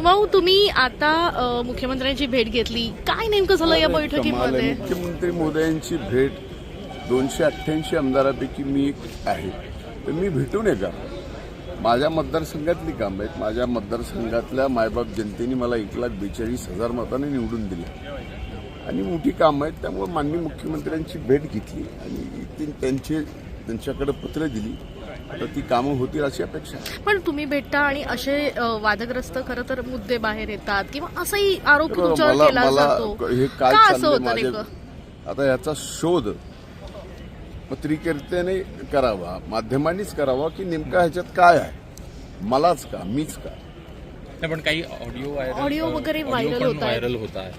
भाऊ तुम्ही आता अ, मुख्यमंत्र्यांची भेट घेतली. काय नेमकं झालं या कमाल आहे. बैठकीमध्ये मुख्यमंत्री मोदयांची भेट दोनशे अठ्ठ्याऐंशी आमदारापैकी मी एक आहे. तर मी भेटून का माझ्या मतदारसंघातली कामं आहेत. माझ्या मतदारसंघातल्या मायबाप जनतेने मला एक लाख बेचाळीस हजार मताने निवडून दिले. आणि मोठी कामं आहेत. त्यामुळे माननीय मुख्यमंत्र्यांची भेट घेतली. आणि ती त्यांचे त्यांच्याकडे पत्र दिली. आता ती कामं होतील अशी अपेक्षा. पण तुम्ही भेटता आणि असे वादग्रस्त खरं तर मुद्दे बाहेर येतात किंवा असाही आरोप तुमच्यावर मला केला मला जातो. हे काय असं होतं आता याचा शोध पत्रकारितेने करावा माध्यमांनीच करावा की नेमका ह्याच्यात काय आहे? मलाच का? मीच का? नाही, पण काही ऑडिओ ऑडिओ वगैरे ऑडिओ व्हायरल होत आहेत. व्हायरल होत आहे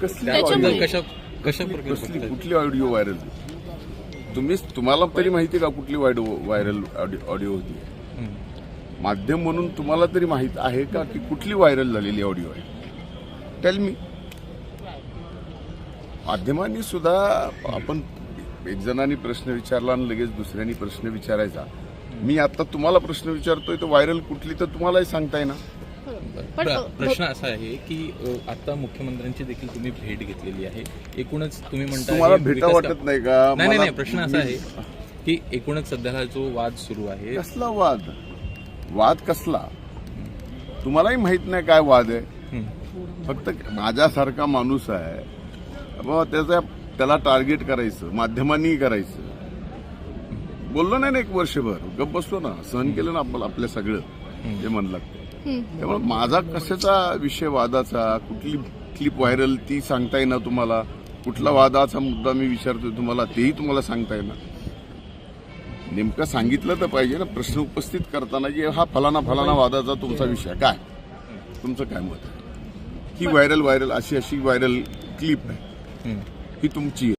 कसली कुठली ऑडिओ व्हायरल? तुम्हीच तुम्हाला तरी माहिती का कुठली व्हायरल ऑडिओ होती? माध्यम म्हणून तुम्हाला तरी माहीत आहे का की कुठली व्हायरल झालेली ऑडिओ आहे? टेल मी माध्यमांनी सुद्धा आपण एक जणांनी प्रश्न विचारला आणि लगेच दुसऱ्यांनी प्रश्न विचारायचा. मी आता तुम्हाला प्रश्न विचारतोय तर व्हायरल कुठली तर तुम्हालाही सांगताय ना पण प्रश्न असा आहे की आता मुख्यमंत्र्यांची देखील तुम्ही भेट घेतलेली आहे. एकूणच तुम्ही म्हणता तुम्हाला भेटा वाटत का- नाही का नाही नाही प्रश्न असा आहे की एकूणच सध्याला जो वाद सुरू आहे कसला वाद? वाद कसला? तुम्हालाही माहीत नाही काय वाद आहे. फक्त माझ्यासारखा माणूस आहे. बाबा त्याचा त्याला टार्गेट करायचं माध्यमांनी करायचं. बोललो नाही ना एक वर्षभर. गप बसलो ना. सहन केलं ना आपण आपल्या सगळं. जे मन लागतं. हं. त्यामुळे माझा कशाचा विषय वादाचा कुठली क्लिप व्हायरल ती सांगता येणार तुम्हाला? कुठला वादाचा मुद्दा मी विचारतोय तुम्हाला तेही तुम्हाला सांगता येणार. नेमकं सांगितलं तर पाहिजे ना प्रश्न उपस्थित करताना की हा फलाना फलाना वादाचा तुमचा विषय काय? तुमचं काय मत ही व्हायरल व्हायरल अशी अशी व्हायरल क्लिप आहे. हं. ही तुमची आहे.